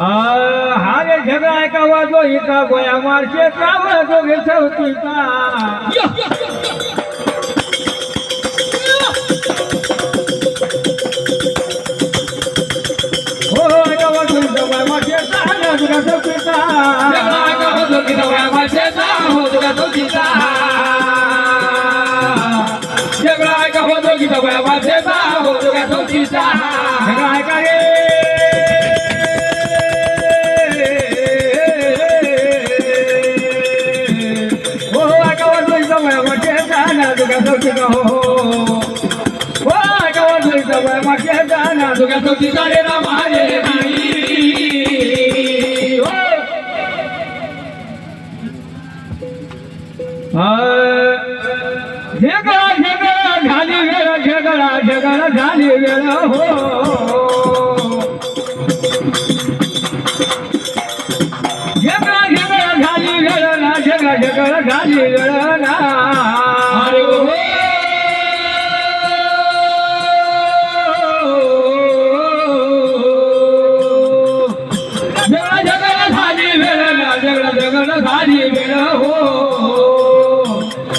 हा रे झगडा ऐकावा जो इका गोया मारशे कावळ दोघे चौकीचा हो ऐकावा जो इका गोया मारशे कावळ दोघे चौकीचा झगडा ऐका रे. हो झगडा झगडा झाली वेळ झगडा झगडा झाली वेळ हो झगडा झगडा झाली वेळ ना झगडा झगडा झाली वेळ ना झगडा झाली वेळ हो.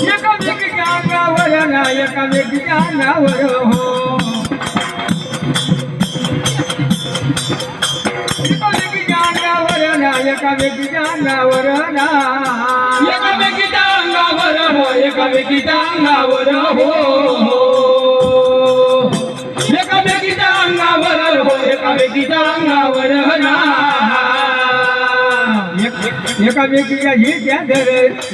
एकामेकीच्या अंगावर ना एकामेकीच्या अंगावर हो. एकामेकीच्या अंगावर ना एकामेकीच्या अंगावर ना. एकामेकीच्या अंगावर हो एकामेकीच्या अंगावर हो. एकामेकीच्या अंगावर हो एकामेकीच्या एकामेकीच्या झिरक्या धर.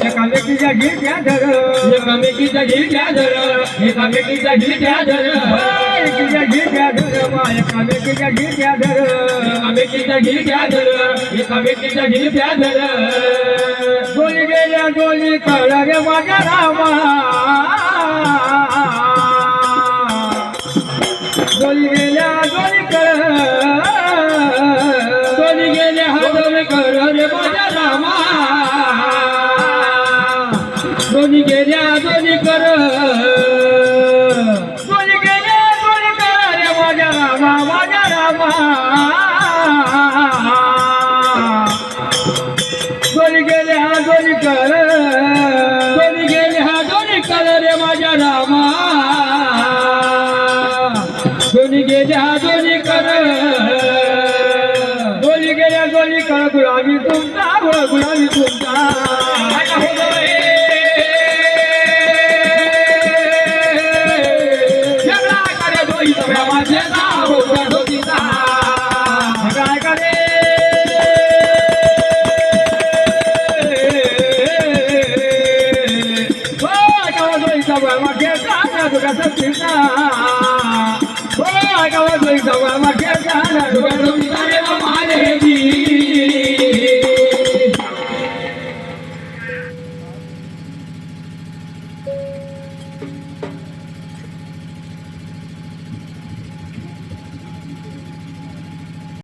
एकामेकीच्या झिरक्या धर. एकामेकीच्या झिरक्या धर. एकामेकीच्या झिरक्या धर. एकामेकीच्या झिरक्या धर. मा एकामेकीच्या झिरक्या धर. एकामेकीच्या झिरक्या धर. एकामेकीच्या झिरक्या धर. डोली गेल्या डोली कळ रे माझ्या रामा. डोली गेल्या दोन्ही दोन्ही कर. डोली गेल्या डोली कळ गुलाबी तुमचा गुलाबी तुमचा. झगडा करे दोन्ही सगळ्या Vamos a ganar, vamos a.